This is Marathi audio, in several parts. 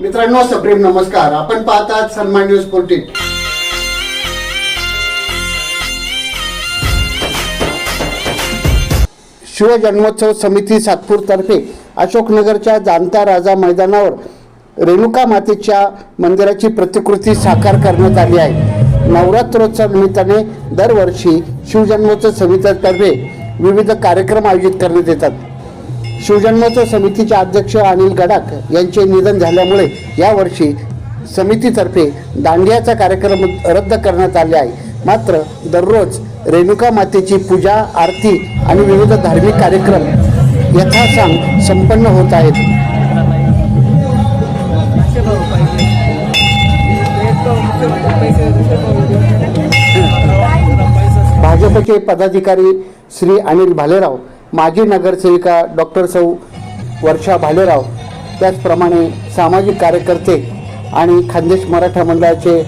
मित्रांनो सप्रेम नमस्कार. आपण पाहतात सन्मान न्यूज फोर्टीन शिवजन्मोत्सव समिती सातपूर तर्फे अशोकनगरच्या जाणता राजा मैदानावर रेणुका मातेच्या मंदिराची प्रतिकृती साकार करण्यात आली आहे. नवरात्रोत्सव निमित्ताने दरवर्षी शिवजन्मोत्सव समितीतर्फे विविध कार्यक्रम आयोजित करण्यात येतात. शिवजन्मोत्सव समितीचे अध्यक्ष अनिल गडाख यांचे निधन झाल्यामुळे यावर्षी समितीतर्फे दांडियाचा कार्यक्रम रद्द करण्यात आले आहे. मात्र दररोज रेणुका मातेची पूजा आरती आणि विविध धार्मिक कार्यक्रम यथासांग संपन्न होत आहेत. भाजपचे पदाधिकारी श्री अनिल भालेराव माजी नगरसेविका डॉक्टर सौ वर्षा भालेराव त्याचप्रमाणे सामाजिक कार्यकर्ते आणि खानदेश मराठा मंडळाचे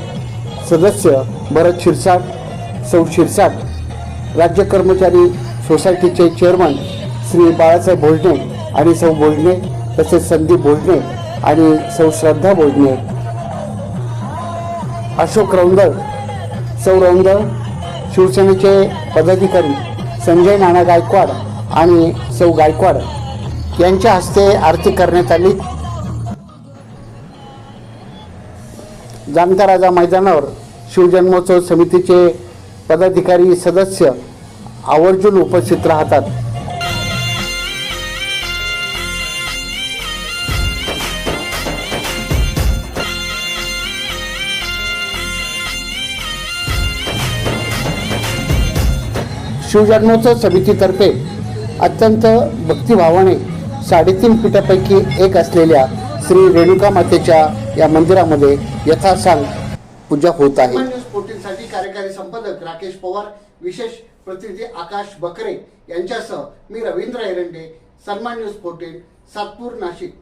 सदस्य भरत शिरसाट सौ शिरसाट राज्य कर्मचारी सोसायटीचे चेअरमन श्री बाळासाहेब भोजने आणि सौ भोजने तसेच संदीप भोजने आणि सौ श्रद्धा भोजने. अशोक रौंदळ सौ रौंदळ शिवसेनेचे पदाधिकारी संजय नाना गायकवाड आणि सौ गायकवाड यांच्या हस्ते आरती करण्यात आली. जाणता राजा मैदानावर शिवजन्मोत्सव समितीचे पदाधिकारी सदस्य आवर्जून उपस्थित राहतात. शिवजन्मोत्सव समितीतर्फे अत्यंत भक्तिभावाने साडेतीन पीठापैकी एक असलेल्या श्री रेणुका मातेच्या या मंदिरामध्ये यथासांग पूजा होत आहे. साठी कार्यकारी संपादक राकेश पवार विशेष प्रतिनिधी आकाश बकरे यांच्यासह मी रवींद्र एरंडे सन्मान न्यूज फोर्टीन सातपूर नाशिक.